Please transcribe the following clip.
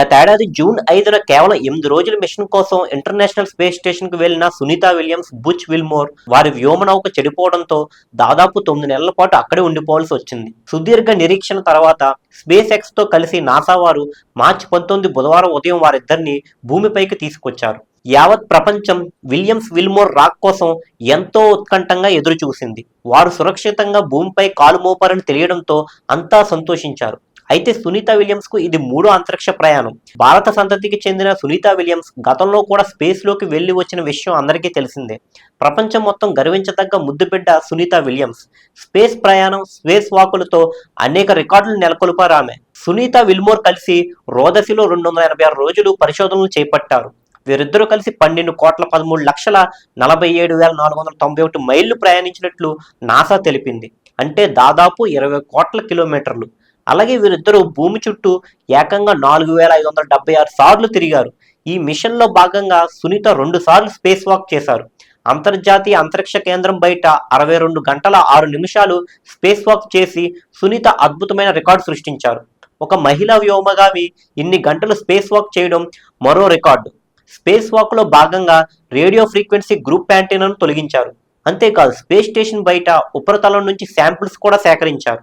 గతేడాది జూన్ ఐదున కేవలం ఎనిమిది రోజుల మిషన్ కోసం ఇంటర్నేషనల్ స్పేస్ స్టేషన్కు వెళ్ళిన సునీత విలియమ్స్ బుచ్ విల్మోర్ వారి వ్యోమనౌక చెడిపోవడంతో దాదాపు తొమ్మిది నెలల పాటు అక్కడే ఉండిపోవాల్సి వచ్చింది. సుదీర్ఘ నిరీక్షణ తర్వాత స్పేస్ ఎక్స్తో కలిసి నాసా వారు మార్చి పంతొమ్మిది బుధవారం ఉదయం వారిద్దరిని భూమిపైకి తీసుకొచ్చారు. యావత్ ప్రపంచం విలియమ్స్ విల్మోర్ రాక్ కోసం ఎంతో ఉత్కంఠంగా ఎదురుచూసింది. వారు సురక్షితంగా భూమిపై కాలు మోపారని తెలియడంతో అంతా సంతోషించారు. అయితే సునీత విలియమ్స్కు ఇది మూడో అంతరిక్ష ప్రయాణం. భారత సంతతికి చెందిన సునీత విలియమ్స్ గతంలో కూడా స్పేస్లోకి వెళ్ళి వచ్చిన విషయం అందరికీ తెలిసిందే. ప్రపంచం మొత్తం గర్వించదగ్గ ముద్దుబిడ్డ సునీత విలియమ్స్. స్పేస్ ప్రయాణం స్పేస్ వాకులతో అనేక రికార్డులు నెలకొల్పారు ఆమె. సునీత విల్మోర్ కలిసి రోదసిలో రెండు వందల ఎనభై ఆరు రోజులు పరిశోధనలు చేపట్టారు. వీరిద్దరూ కలిసి పన్నెండు కోట్ల పదమూడు లక్షల నలభై ఏడు వేల నాలుగు వందల తొంభై ఒకటి మైళ్ళు ప్రయాణించినట్లు నాసా తెలిపింది. అంటే దాదాపు ఇరవై కోట్ల కిలోమీటర్లు. అలాగే వీరిద్దరూ భూమి చుట్టూ ఏకంగా నాలుగు వేల ఐదు వందల డెబ్బై ఆరు సార్లు తిరిగారు. ఈ మిషన్లో భాగంగా సునీత రెండు సార్లు స్పేస్ వాక్ చేశారు. అంతర్జాతీయ అంతరిక్ష కేంద్రం బయట అరవై రెండు గంటల ఆరు నిమిషాలు స్పేస్ వాక్ చేసి సునీత అద్భుతమైన రికార్డు సృష్టించారు. ఒక మహిళా వ్యోమగామి ఇన్ని గంటలు స్పేస్ వాక్ చేయడం మరో రికార్డు స్పేస్ వాక్లో భాగంగా రేడియో ఫ్రీక్వెన్సీ గ్రూప్ యాంటీనాను తొలగించారు. అంతేకాదు స్పేస్ స్టేషన్ బయట ఉపరితలం నుంచి శాంపిల్స్ కూడా సేకరించారు.